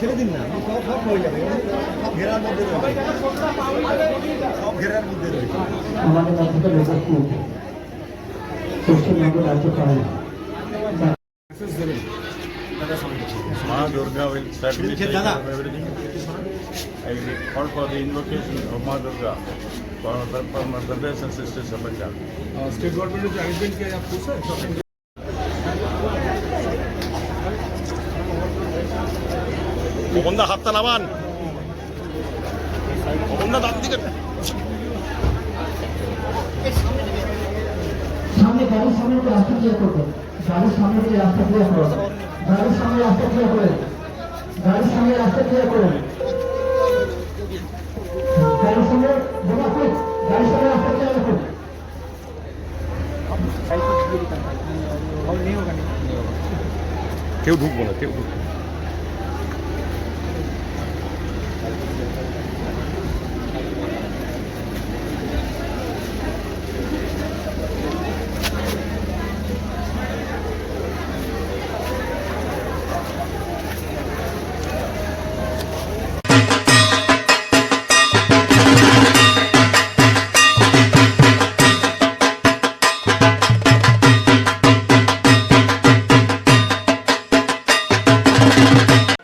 ছেড়ে দিন না সব সব হয়ে যাবে ঘেরার মধ্যে রয়েছে সব ঘেরার মধ্যে রয়েছে আমাদের মধ্যে লোককে পশ্চিমবঙ্গ রাজ্য পালন Ma Durga will certainly take care of everything. I will call for the invocation of Ma Durga for, for my brothers and sisters of Punjab. State government ने जो अरेंजमेंट किया है आप খোকনদা হাতটা নামান। খোকনদা তার দিকে। সামনে গাড়ির সামনে রাস্তা ক্লিয়ার করবেন গাড়ির সামনে রাস্তা ক্লিয়ার করবেন গাড়ির সামনে রাস্তা ক্লিয়ার করেন গাড়ির সামনে রাস্তা ক্লিয়ার করেন গাড়ির সামনে বোমা কুইক গাড়ির সামনে রাস্তা ক্লিয়ার করুন কেউ ঢুকবো না কেউ ঢুকবো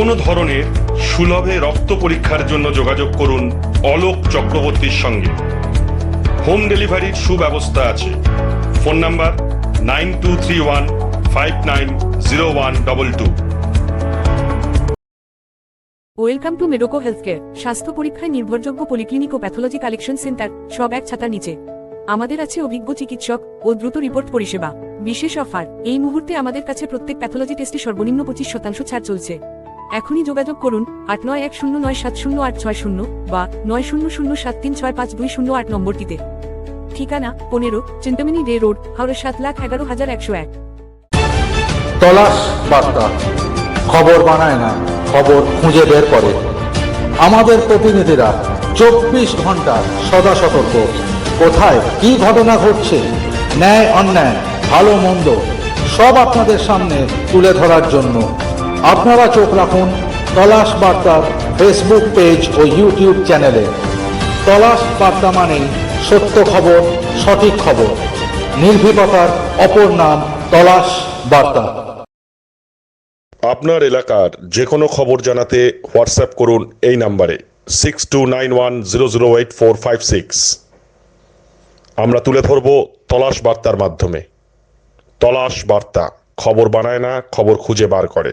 কোনো ধরনের সুলভে রক্ত পরীক্ষার জন্য যোগাযোগ করুন অলোক চক্রবর্তীর সঙ্গে। হোম ডেলিভারির সুব্যবস্থা আছে। Phone number nine two three one five nine zero one double two. Welcome to Medoco health care স্বাস্থ্য পরীক্ষায় নির্ভরযোগ্য পলিক্লিনিক ও প্যাথোলজি কালেকশন সেন্টার, সব এক ছাতার নিচে। আমাদের আছে অভিজ্ঞ চিকিৎসক ও দ্রুত রিপোর্ট পরিষেবা। বিশেষ অফার। এই মুহূর্তে আমাদের কাছে প্রত্যেক প্যাথোলজি টেস্টে সর্বনিম্ন পঁচিশ শতাংশ ছাড় চলছে। এখনই যোগাযোগ করুন আট নয় এক শূন্য নয় সাত শূন্য আট ছয় শূন্য বা নয় শূন্য শূন্য সাত তিন ছয় পাঁচ দুই শূন্য আট নম্বরটিতে। ঠিকানা, পনেরো চিন্তামিনি রে রোড, হাওড়া সাত লাখ এগারো হাজার একশো এক। তলাশ বার্তা। খবর বানায় না, খবর খুঁজে বের করে। আমাদের প্রতিনিধিরা চব্বিশ ঘণ্টা সদা সতর্ক। কোথায় কি ঘটনা ঘটছে? ন্যায়, অন্যায়, ভালো, মন্দ, সব আপনাদের সামনে তুলে ধরার জন্য। আপনারা চোখ রাখুন তলাশ বার্তার ফেসবুক পেজ ও ইউটিউব চ্যানেলে। তলাশ বার্তা মানেই সত্য খবর, সঠিক খবর। নির্ভীকতার অপর নাম তলাশ বার্তা। আপনার এলাকার যে কোনো খবর জানাতে হোয়াটসঅ্যাপ করুন এই নাম্বারে six two nine one zero zero eight four five six আমরা তুলে ধরব তলাশ বার্তার মাধ্যমে। তলাশ বার্তা, খবর বানায় না, খবর খুঁজে বার করে।